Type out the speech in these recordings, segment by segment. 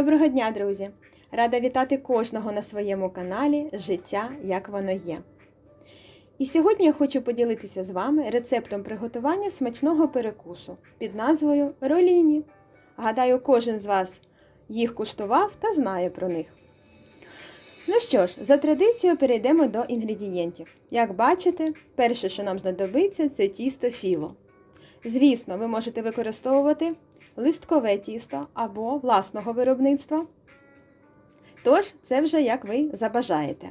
Доброго дня, друзі! Рада вітати кожного на своєму каналі Життя як воно є. І сьогодні я хочу поділитися з вами рецептом приготування смачного перекусу під назвою Роліні. Гадаю, кожен з вас їх куштував та знає про них. Ну що ж, за традицією перейдемо до інгредієнтів. Як бачите, перше, що нам знадобиться, це тісто філо. Звісно, ви можете використовувати листкове тісто або власного виробництва. Тож, це вже як ви забажаєте.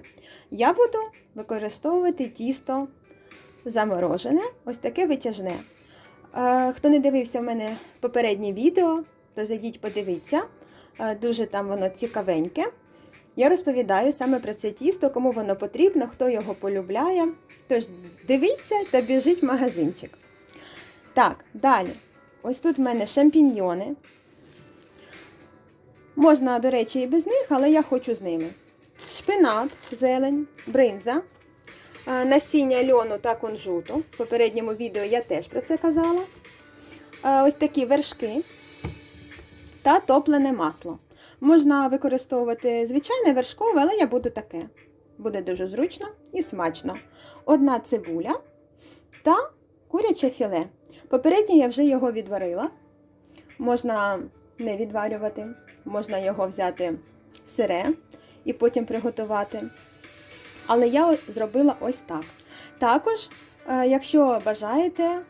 Я буду використовувати тісто заморожене, ось таке витяжне. Е, Хто не дивився в мене попереднє відео, то зайдіть, подивіться. Е, Дуже там воно цікавеньке. Я розповідаю саме про це тісто, кому воно потрібно, хто його полюбляє. Тож дивіться та біжіть в магазинчик. Так, далі. Ось тут в мене шампіньйони. Можна, до речі, і без них, але я хочу з ними. Шпинат, зелень, бринза, насіння льону та кунжуту. В попередньому відео я теж про це казала. Ось такі вершки та топлене масло. Можна використовувати звичайне вершкове, але я буду таке. Буде дуже зручно і смачно. Одна цибуля та куряче філе. Попередньо я вже його відварила. Можна не відварювати, можна його взяти сире і потім приготувати. Але я зробила ось так. Також, е, якщо бажаєте,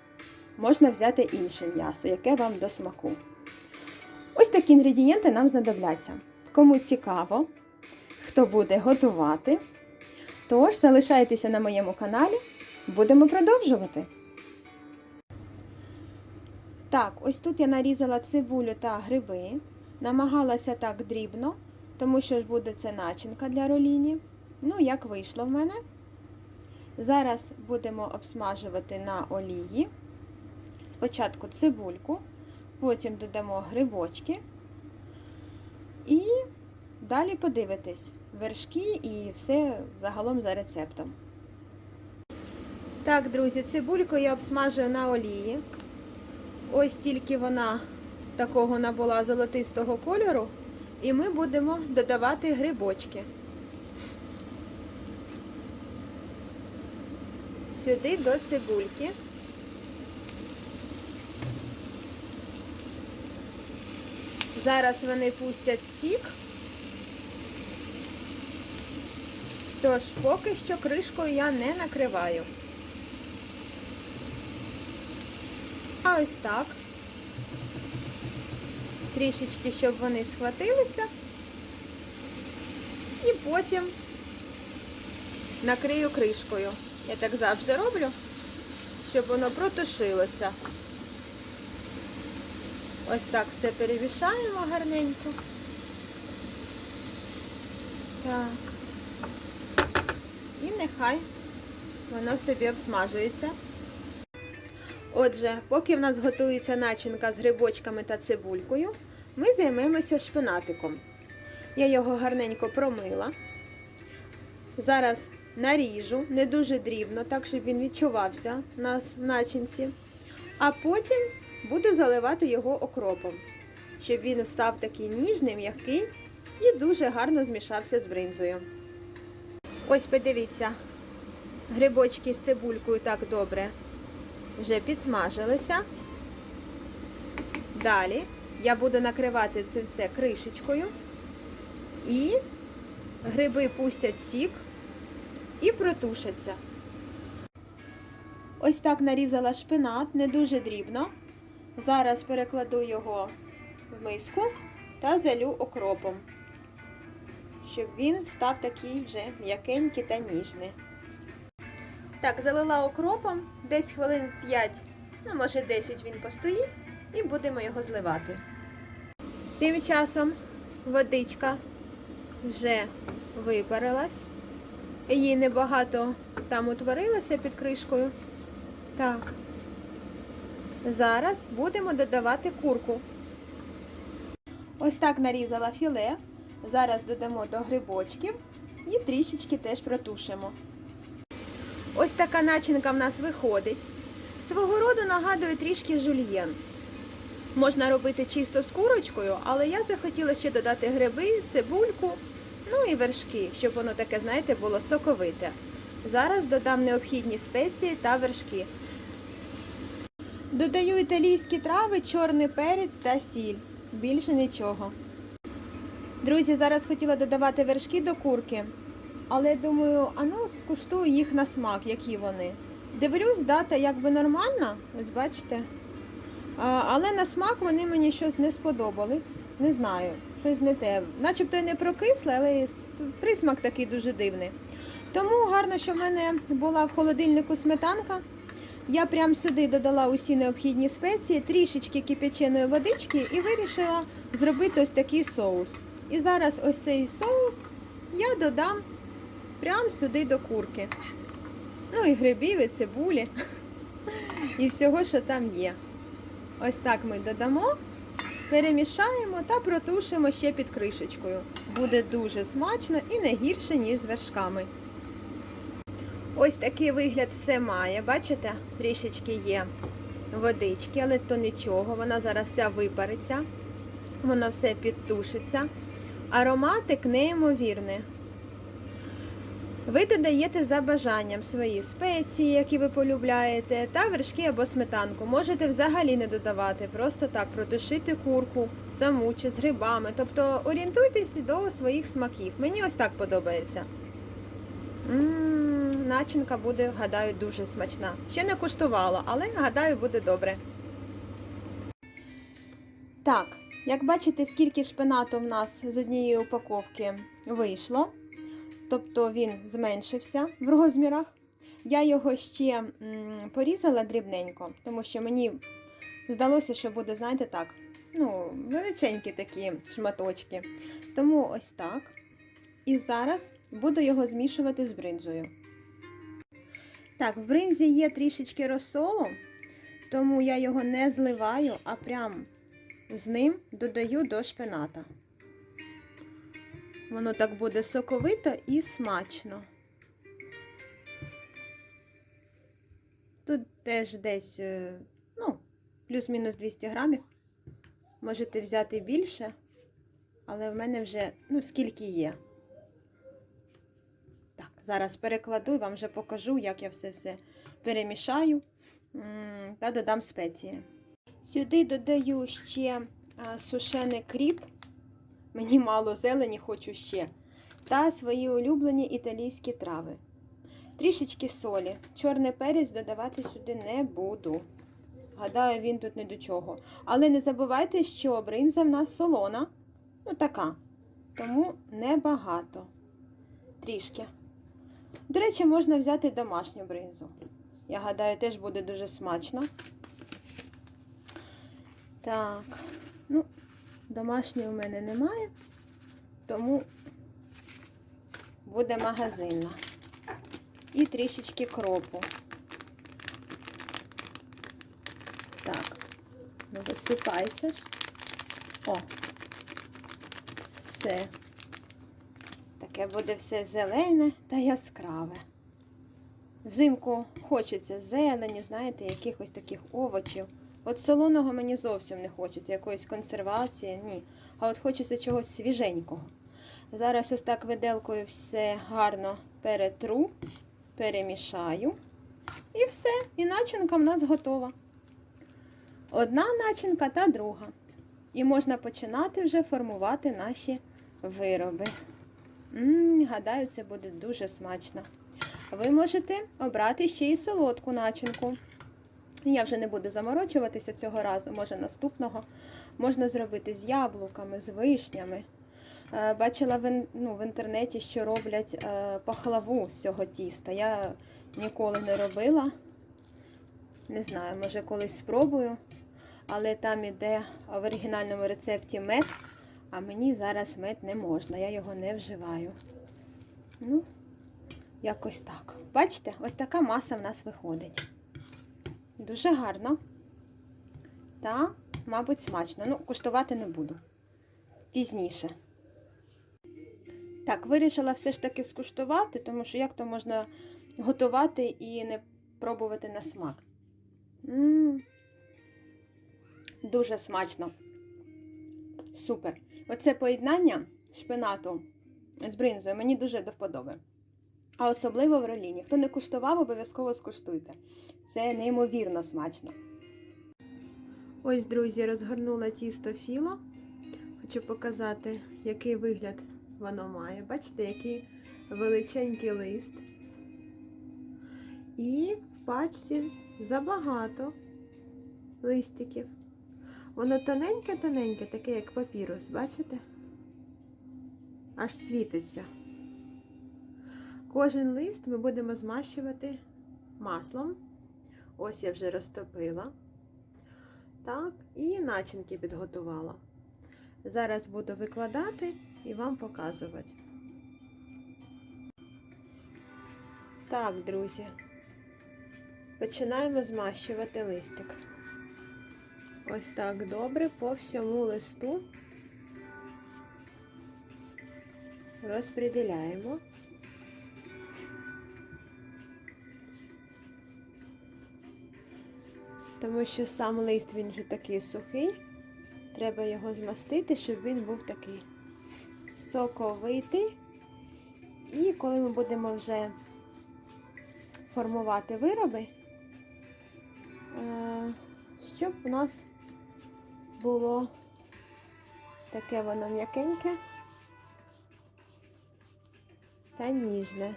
можна взяти інше м'ясо, яке вам до смаку. Ось такі інгредієнти нам знадобляться. Кому цікаво, хто буде готувати, тож залишайтеся на моєму каналі, будемо продовжувати. Так, ось тут я нарізала цибулю та гриби. Намагалася так дрібно, тому що ж буде це начинка для роліні. Ну, як вийшло в мене. Зараз будемо обсмажувати на олії. Спочатку цибульку, потім додамо грибочки. І далі подивитись вершки і все загалом за рецептом. Так, друзі, цибульку я обсмажую на олії. Ось тільки вона такого набула золотистого кольору, і ми будемо додавати грибочки. Сюди до цибульки. Зараз вони пустять сік. Тож поки що кришкою я не накриваю. Ось так. Трішечки, щоб вони схватилися. І потім накрию кришкою. Я так завжди роблю, щоб воно протушилося. Ось так все перемішаємо гарненько. Так. І нехай воно собі обсмажується. Отже, поки в нас готується начинка з грибочками та цибулькою, ми займемося шпинатиком. Я його гарненько промила. Зараз наріжу, не дуже дрібно, так, щоб він відчувався в начинці. А потім буду заливати його окропом, щоб він став такий ніжний, м'який і дуже гарно змішався з бринзою. Ось подивіться, грибочки з цибулькою так добре вже підсмажилися. Далі я буду накривати це все кришечкою. І гриби пустять сік і протушаться. Ось так нарізала шпинат, не дуже дрібно. Зараз перекладу його в миску та залю окропом, щоб він став такий вже м'якенький та ніжний. Так, залила окропом, десь хвилин 5, ну може 10 він постоїть, і будемо його зливати. Тим часом водичка вже випарилась. Її небагато там утворилося під кришкою. Так. Зараз будемо додавати курку. Ось так нарізала філе. Зараз додамо до грибочків і трішечки теж протушимо. Ось така начинка в нас виходить. Свого роду нагадує трішки жульєн. Можна робити чисто з курочкою, але я захотіла ще додати гриби, цибульку, ну і вершки, щоб воно таке, знаєте, було соковите. Зараз додам необхідні спеції та вершки. Додаю італійські трави, чорний перець та сіль. Більше нічого. Друзі, зараз хотіла додавати вершки до курки, але думаю, а ну скуштую їх на смак, які вони. Дивлюсь, дата якби нормальна, ось бачите. Але на смак вони мені щось не сподобались. Не знаю, щось не те. Начебто і не прокисле, але присмак такий дуже дивний. Тому гарно, що в мене була в холодильнику сметанка. Я прямо сюди додала усі необхідні спеції, трішечки кипяченої водички і вирішила зробити ось такий соус. І зараз ось цей соус я додам прямо сюди до курки. Ну і грибів, і цибулі, і всього, що там є. Ось так ми додамо, перемішаємо та протушимо ще під кришечкою. Буде дуже смачно і не гірше, ніж з вершками. Ось такий вигляд все має. Бачите, трішечки є водички, але то нічого. Вона зараз вся випариться, воно все підтушиться. Ароматик неймовірний. Ви додаєте за бажанням свої спеції, які ви полюбляєте, та вершки або сметанку. Можете взагалі не додавати, просто так протушити курку саму чи з грибами. Тобто орієнтуйтесь до своїх смаків. Мені ось так подобається. М, Начинка буде, гадаю, дуже смачна. Ще не куштувала, але гадаю, буде добре. Так, як бачите, скільки шпинату в нас з однієї упаковки вийшло. Тобто він зменшився в розмірах. Я його ще порізала дрібненько, тому що мені здалося, що буде, знаєте, так, ну, величенькі такі шматочки. Тому ось так. І зараз буду його змішувати з бринзою. Так, в бринзі є трішечки розсолу, тому я його не зливаю, а прям з ним додаю до шпината. Воно так буде соковито і смачно. Тут теж десь, е, ну, плюс-мінус 200 грамів. Можете взяти більше, але в мене вже, ну, скільки є. Так, зараз перекладу вам вже покажу, як я все все перемішаю та додам спеції. Сюди додаю ще сушений кріп. Мені мало зелені, хочу ще. Та свої улюблені італійські трави. Трішечки солі. Чорний перець додавати сюди не буду. Гадаю, він тут не до чого. Але не забувайте, що бринза в нас солона. Ну, така. Тому небагато. Трішки. До речі, можна взяти домашню бринзу. Я гадаю, теж буде дуже смачно. Так, ну, домашньої у мене немає, тому буде магазинна. І трішечки кропу. Так, ну висипайся ж. О, все. Таке буде все зелене та яскраве. Взимку хочеться зелені, знаєте, якихось таких овочів. От солоного мені зовсім не хочеться, якоїсь консервації, ні. А от хочеться чогось свіженького. Зараз ось так виделкою все гарно перетру, перемішаю. І все. І начинка в нас готова. Одна начинка та друга. І можна починати вже формувати наші вироби. М, гадаю, це буде дуже смачно. Ви можете обрати ще й солодку начинку. Я вже не буду заморочуватися цього разу, може наступного. Можна зробити з яблуками, з вишнями. Е, Бачила в, ну, в інтернеті, що роблять е, пахлаву з цього тіста. Я ніколи не робила. Не знаю, може колись спробую. Але там іде в оригінальному рецепті мед, а мені зараз мед не можна, я його не вживаю. Ну, якось так. Бачите, ось така маса в нас виходить. Дуже гарно. Та, мабуть, смачно. Ну, куштувати не буду. Пізніше. Так, вирішила все ж таки скуштувати, тому що як то можна готувати і не пробувати на смак. м Дуже смачно. Супер. Оце поєднання шпинату з бринзою мені дуже до вподоби. А особливо в роліні. Хто не куштував, обов'язково скуштуйте. Це неймовірно смачно. Ось, друзі, розгорнула тісто філо. Хочу показати, який вигляд воно має. Бачите, який величенький лист. І в пачці забагато листиків. Воно тоненьке-тоненьке, таке як папірус, бачите? Аж світиться. Кожен лист ми будемо змащувати маслом. Ось я вже розтопила. Так, і начинки підготувала. Зараз буду викладати і вам показувати. Так, друзі, починаємо змащувати листик. Ось так добре по всьому листу розподіляємо. Тому що сам лист він же такий сухий. Треба його змастити, щоб він був такий соковитий. І коли ми будемо вже формувати вироби, е, щоб у нас було таке воно м'якеньке та ніжне.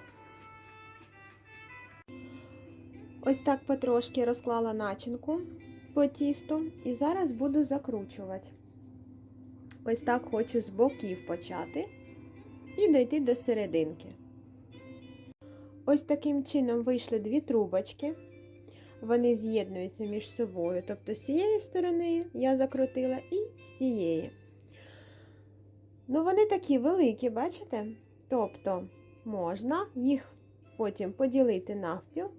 Ось так потрошки розклала начинку по тісту і зараз буду закручувати. Ось так хочу з боків почати і дойти до серединки. Ось таким чином вийшли дві трубочки. Вони з'єднуються між собою. Тобто з цієї сторони я закрутила і з тієї. Ну, вони такі великі, бачите? Тобто можна їх потім поділити навпіл.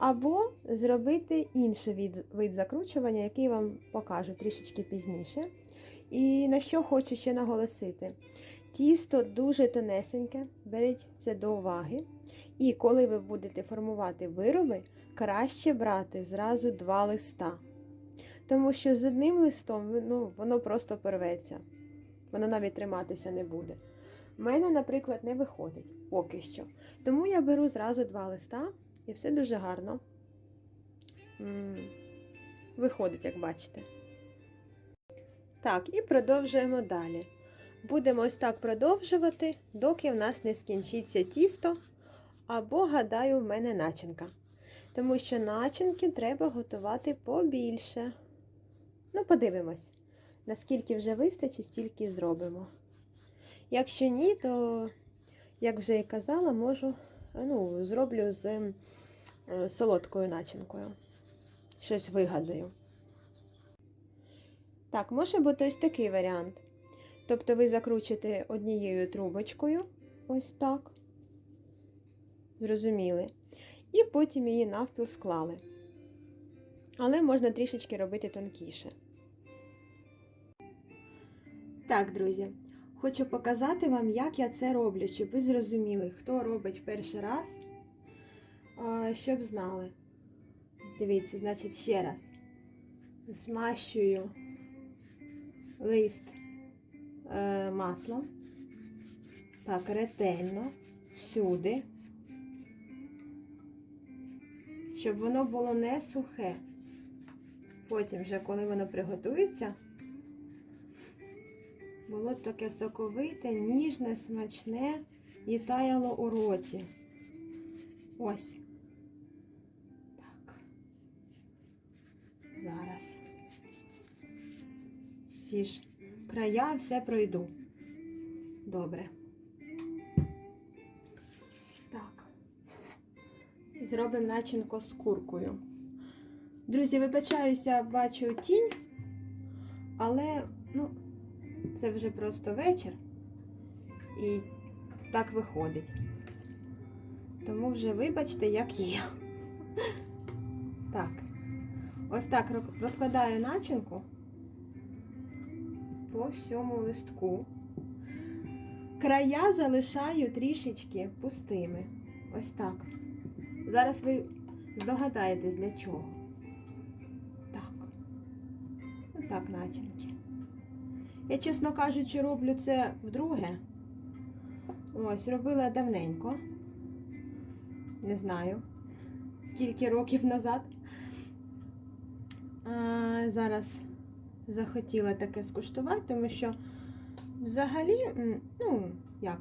Або зробити інший від, вид закручування, який вам покажу трішечки пізніше. І на що хочу ще наголосити. Тісто дуже тонесеньке, беріть це до уваги. І коли ви будете формувати вироби, краще брати зразу два листа. Тому що з одним листом ну, воно просто порветься. Воно навіть триматися не буде. У мене, наприклад, не виходить поки що. Тому я беру зразу два листа. І все дуже гарно виходить, як бачите. Так, і продовжуємо далі. Будемо ось так продовжувати, доки в нас не скінчиться тісто, або, гадаю, в мене начинка. Тому що начинки треба готувати побільше. Ну, подивимось, наскільки вже вистачить, стільки зробимо. Якщо ні, то, як вже і казала, можу, ну, зроблю з солодкою начинкою. Щось вигадаю. Так, може бути ось такий варіант. Тобто ви закручуєте однією трубочкою, ось так. Зрозуміли. І потім її навпіл склали. Але можна трішечки робити тонкіше. Так, друзі, хочу показати вам, як я це роблю, щоб ви зрозуміли, хто робить перший раз, щоб знали. Дивіться, значить, ще раз змащую лист е, маслом. Так, ретельно, всюди, щоб воно було не сухе. Потім вже, коли воно приготується, було таке соковите, ніжне, смачне і таяло у роті. Ось. Всі ж края все пройду. Добре. Так. Зробимо начинку з куркою. Друзі, вибачаюся, бачу тінь, але, ну, це вже просто вечір. І так виходить. Тому вже вибачте, як є. Так. Ось так розкладаю начинку по всьому листку. Края залишаю трішечки пустими. Ось так. Зараз ви здогадаєтесь для чого. Так. так начинки. Я, чесно кажучи, роблю це вдруге. Ось, робила давненько. Не знаю, скільки років назад. А, зараз захотіла таке скуштувати, тому що взагалі, ну, як,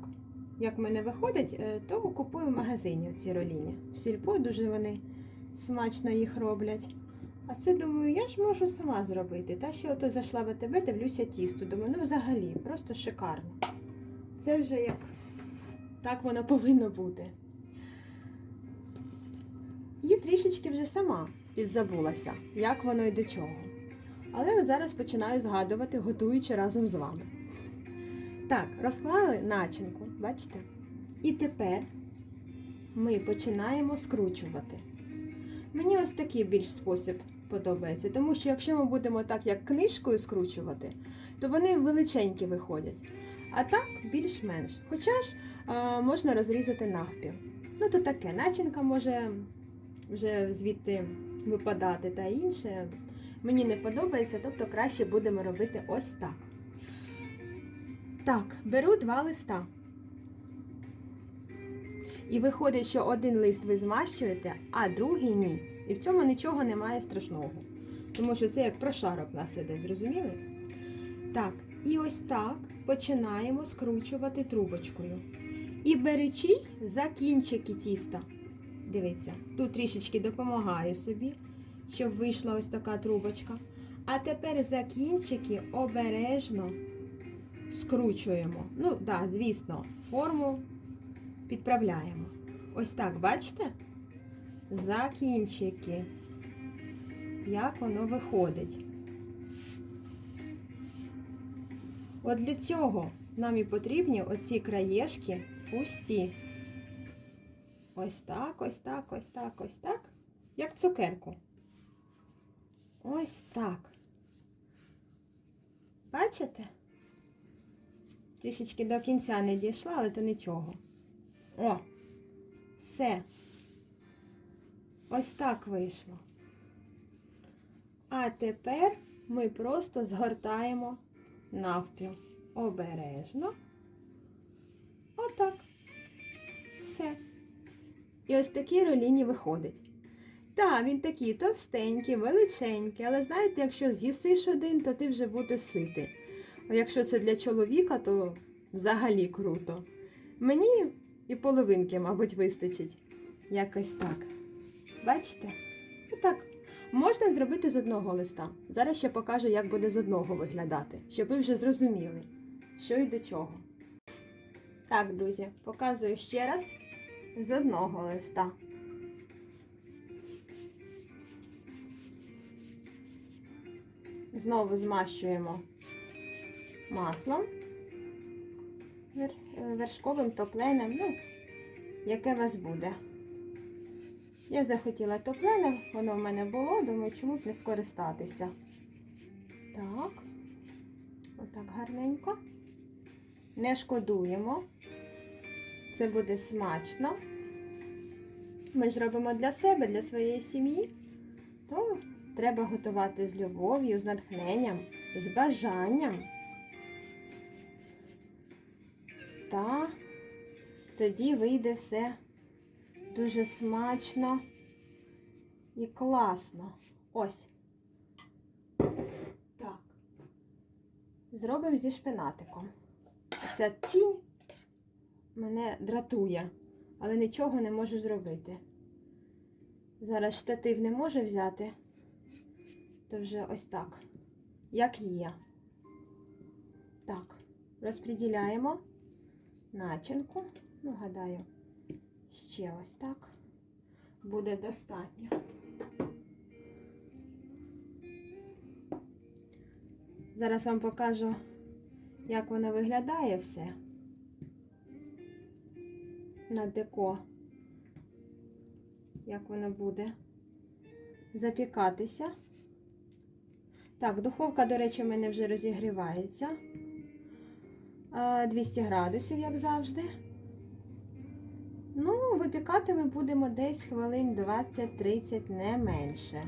як в мене виходить, е, то купую в магазині ці роліні. В сільпо дуже вони смачно їх роблять. А це думаю, я ж можу сама зробити. Та ще ото зайшла в АТБ, дивлюся тісто. Думаю, ну взагалі, просто шикарно. Це вже як так воно повинно бути. І трішечки вже сама підзабулася, як воно і до чого. Але от зараз починаю згадувати, готуючи разом з вами. Так, розклали начинку, бачите? І тепер ми починаємо скручувати. Мені ось такий більш спосіб подобається, тому що якщо ми будемо так, як книжкою скручувати, то вони величенькі виходять. А так більш-менш. Хоча ж а, можна розрізати навпіл. Ну, то таке, начинка може вже звідти випадати та інше. Мені не подобається, тобто краще будемо робити ось так. Так, беру два листа. І виходить, що один лист ви змащуєте, а другий ні. І в цьому нічого немає страшного. Тому що це як прошарок у нас іде, зрозуміли? Так, і ось так починаємо скручувати трубочкою. І беречись за кінчики тіста. Дивіться, тут трішечки допомагаю собі, щоб вийшла ось така трубочка. А тепер за кінчики обережно скручуємо. Ну, так, да, звісно, форму підправляємо. Ось так, бачите? За кінчики. Як воно виходить. От для цього нам і потрібні оці краєшки пусті. Ось так, ось так, ось так, ось так. Як цукерку. Ось так. Бачите? Трішечки до кінця не дійшла, але то нічого. О, все. Ось так вийшло. А тепер ми просто згортаємо навпіл. Обережно. Отак. Все. І ось такі роліні виходить. Так, він такий товстенький, величенький, але знаєте, якщо з'їсиш один, то ти вже будеш сити. А якщо це для чоловіка, то взагалі круто. Мені і половинки, мабуть, вистачить. Якось так. Бачите? Отак. Можна зробити з одного листа. Зараз ще покажу, як буде з одного виглядати, щоб ви вже зрозуміли, що і до чого. Так, друзі, показую ще раз з одного листа. Знову змащуємо маслом вершковим топленим, ну, яке у вас буде. Я захотіла топлене, воно в мене було, думаю, чому б не скористатися. Так, отак гарненько. Не шкодуємо. Це буде смачно. Ми ж робимо для себе, для своєї сім'ї. То треба готувати з любов'ю, з натхненням, з бажанням. Та тоді вийде все дуже смачно і класно. Ось. Так. Зробимо зі шпинатиком. Ця тінь мене дратує, але нічого не можу зробити. Зараз штатив не можу взяти, то вже ось так, як є. Так, розподіляємо начинку. Ну, гадаю, ще ось так буде достатньо. Зараз вам покажу, як воно виглядає все на деко, як воно буде запікатися. Так, духовка, до речі, в мене вже розігрівається. 200 градусів, як завжди. Ну, випікати ми будемо десь хвилин 20-30, не менше.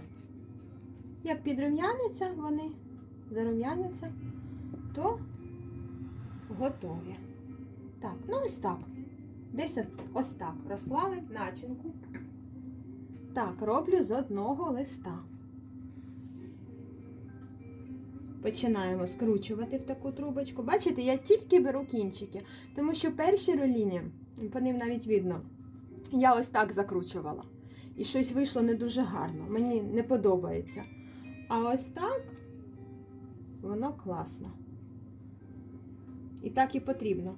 Як підрум'яняться вони, зарум'яняться, то готові. Так, ну ось так. Десь ось так розклали начинку. Так, роблю з одного листа. Починаємо скручувати в таку трубочку. Бачите, я тільки беру кінчики, тому що перші роліні, по ним навіть видно, я ось так закручувала. І щось вийшло не дуже гарно. Мені не подобається. А ось так воно класно. І так і потрібно.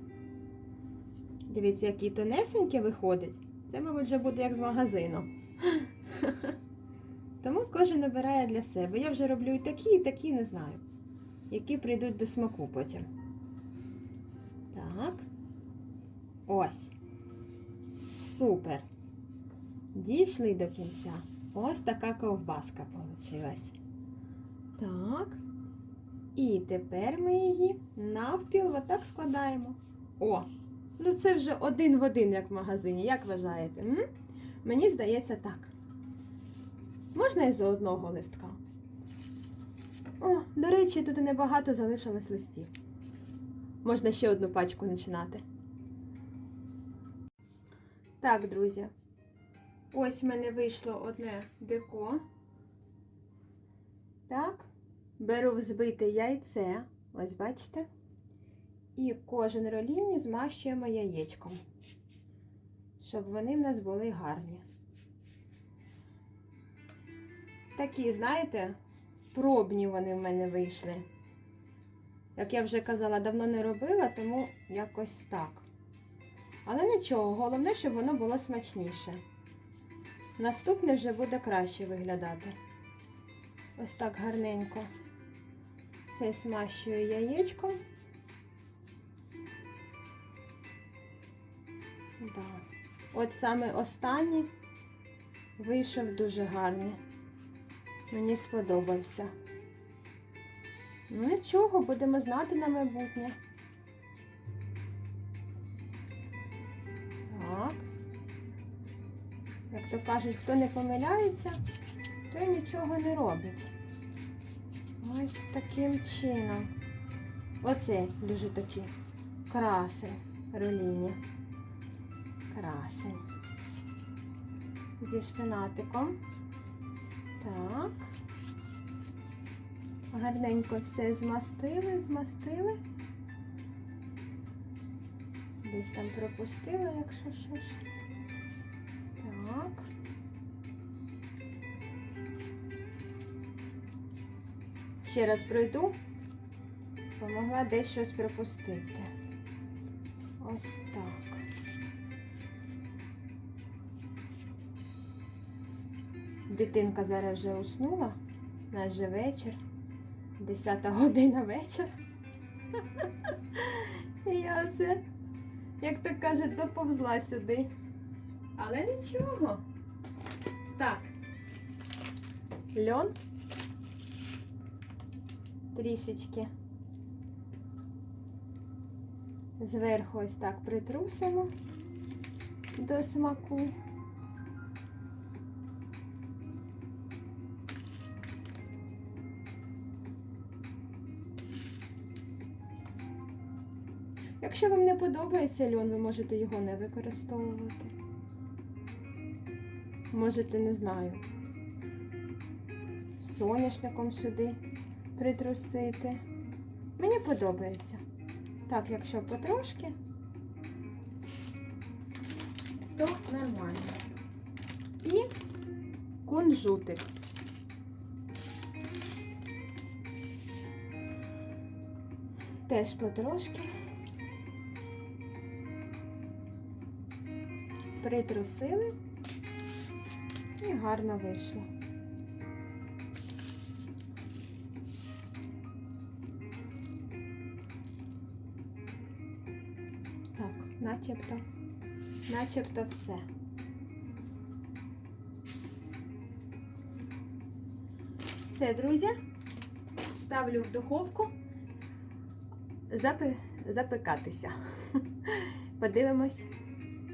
Дивіться, які тонесенькі виходить. Це, мабуть, вже буде як з магазину. Тому кожен обирає для себе. Я вже роблю і такі, і такі, не знаю, які прийдуть до смаку потім. Так. Ось. Супер. Дійшли до кінця. Ось така ковбаска вийшла. Так. І тепер ми її навпіл отак складаємо. О! Ну це вже один в один, як в магазині. Як вважаєте? М? Мені здається так. Можна і за одного листка. О, до речі, тут небагато залишилось листів. Можна ще одну пачку починати. Так, друзі. Ось в мене вийшло одне деко. Так. Беру взбите яйце. Ось бачите? І кожен роліні змащуємо яєчком, щоб вони в нас були гарні. Такі, знаєте, пробні вони в мене вийшли. Як я вже казала, давно не робила, тому якось так. Але нічого, головне, щоб воно було смачніше. Наступне вже буде краще виглядати. Ось так гарненько. Все смащую яєчком. Да. От саме останній вийшов дуже гарний. Мені сподобався. Нічого, будемо знати на майбутнє. Так. Як то кажуть, хто не помиляється, той нічого не робить. Ось таким чином. Оце дуже такі красень руліні. Красень. Зі шпинатиком. Так. Гарненько все змастили, змастили. Десь там пропустила, якщо щось. Так. Ще раз пройду. Помогла десь щось пропустити. Ось так. Дитинка зараз вже уснула. У нас же вечір. 10 година вечора. І я оце, як то кажуть, доповзла сюди. Але нічого. Так. Льон. Трішечки. Зверху ось так притрусимо до смаку. Якщо вам не подобається льон, ви можете його не використовувати. Можете, не знаю, соняшником сюди притрусити. Мені подобається. Так, якщо потрошки, то нормально. І кунжутик. Теж потрошки. Притрусили і гарно вийшло. Так, начебто, начебто все. Все, друзі, ставлю в духовку запекатися. Подивимось,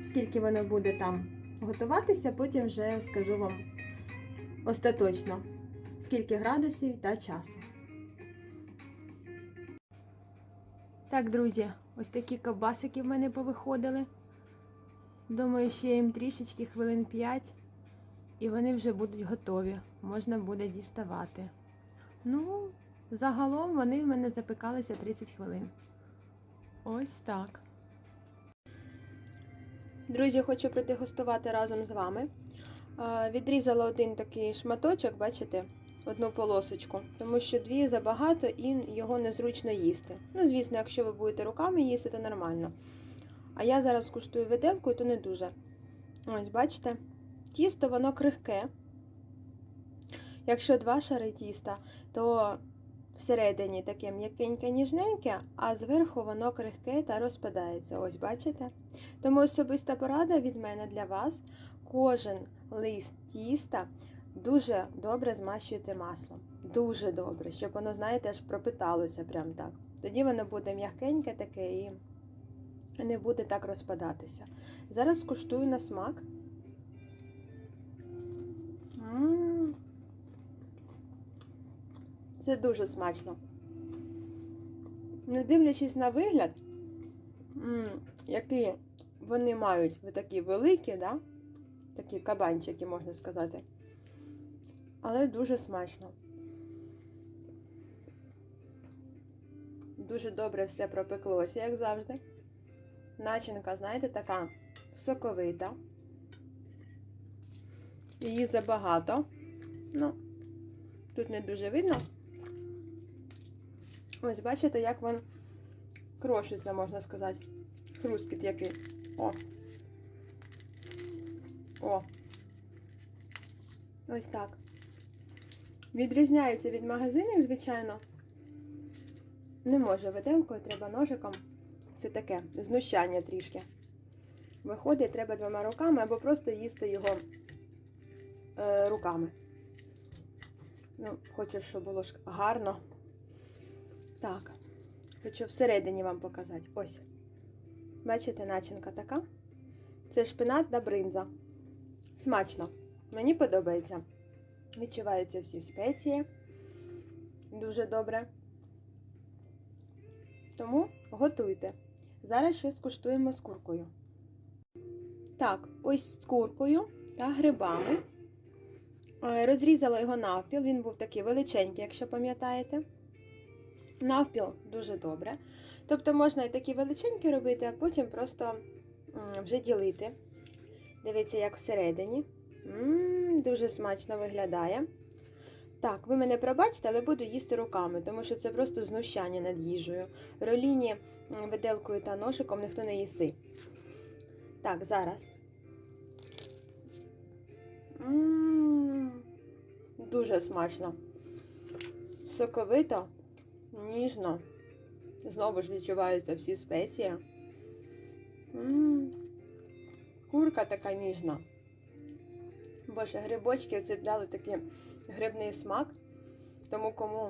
скільки воно буде там готуватися, потім вже скажу вам остаточно, скільки градусів та часу. Так, друзі, ось такі ковбасики в мене повиходили. Думаю, ще їм трішечки хвилин 5 і вони вже будуть готові. Можна буде діставати. Ну, загалом вони в мене запекалися 30 хвилин. Ось так. Друзі, хочу продегустувати разом з вами. Відрізала один такий шматочок, бачите, одну полосочку, тому що дві забагато і його незручно їсти. Ну, звісно, якщо ви будете руками їсти, то нормально. А я зараз куштую виделкою, то не дуже. Ось, бачите, тісто воно крихке. Якщо два шари тіста, то всередині таке м'якеньке ніжненьке, а зверху воно крихке та розпадається. Ось бачите? Тому особиста порада від мене для вас. Кожен лист тіста дуже добре змащуйте маслом. Дуже добре, щоб воно, знаєте, аж пропиталося прям так. Тоді воно буде м'якеньке таке і не буде так розпадатися. Зараз скуштую на смак. М. Це дуже смачно. Не дивлячись на вигляд, які вони мають такі великі, да? такі кабанчики, можна сказати. Але дуже смачно. Дуже добре все пропеклося, як завжди. Начинка, знаєте, така соковита. Її забагато. Ну, тут не дуже видно. Ось, бачите, як він крошиться, можна сказати. Хрусткіт який. О. О. Ось так. Відрізняється від магазинів, звичайно. Не може виделкою, треба ножиком. Це таке знущання трішки. Виходить, треба двома руками або просто їсти його е, руками. Ну, хочу, щоб було гарно. Так, хочу всередині вам показати. Ось. Бачите, начинка така. Це шпинат та бринза. Смачно. Мені подобається. Відчуваються всі спеції. Дуже добре. Тому готуйте. Зараз ще скуштуємо з куркою. Так, ось з куркою та грибами. Е, Розрізала його навпіл, він був такий величенький, якщо пам'ятаєте. Навпіл дуже добре. Тобто можна і такі величенькі робити, а потім просто вже ділити. Дивіться, як всередині. М, дуже смачно виглядає. Так, ви мене пробачте, але буду їсти руками, тому що це просто знущання над їжею. Роліні м, виделкою та ножиком ніхто не їси. Так, зараз. М, Дуже смачно. Соковито, ніжно. Знову ж відчуваються всі спеції. М, Курка така ніжна. Боже, грибочки це дали такий грибний смак. Тому кому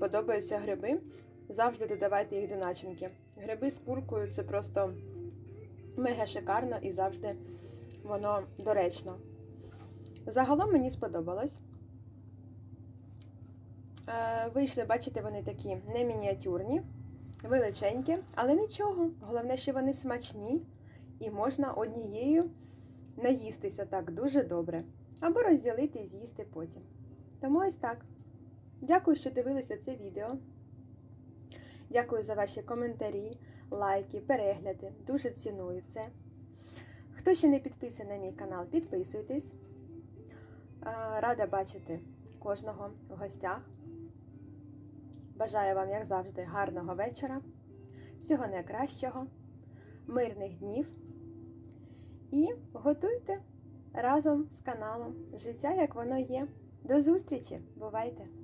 подобаються гриби, завжди додавайте їх до начинки. Гриби з куркою це просто мега шикарно і завжди воно доречно. Загалом мені сподобалось. Е, Вийшли, бачите, вони такі не мініатюрні, величенькі, але нічого. Головне, що вони смачні і можна однією наїстися так дуже добре. Або розділити і з'їсти потім. Тому ось так. Дякую, що дивилися це відео. Дякую за ваші коментарі, лайки, перегляди. Дуже ціную це. Хто ще не підписаний на мій канал, підписуйтесь. Е, Рада бачити кожного в гостях. Бажаю вам, як завжди, гарного вечора, всього найкращого, мирних днів. І готуйте разом з каналом Життя, як воно є. До зустрічі! Бувайте!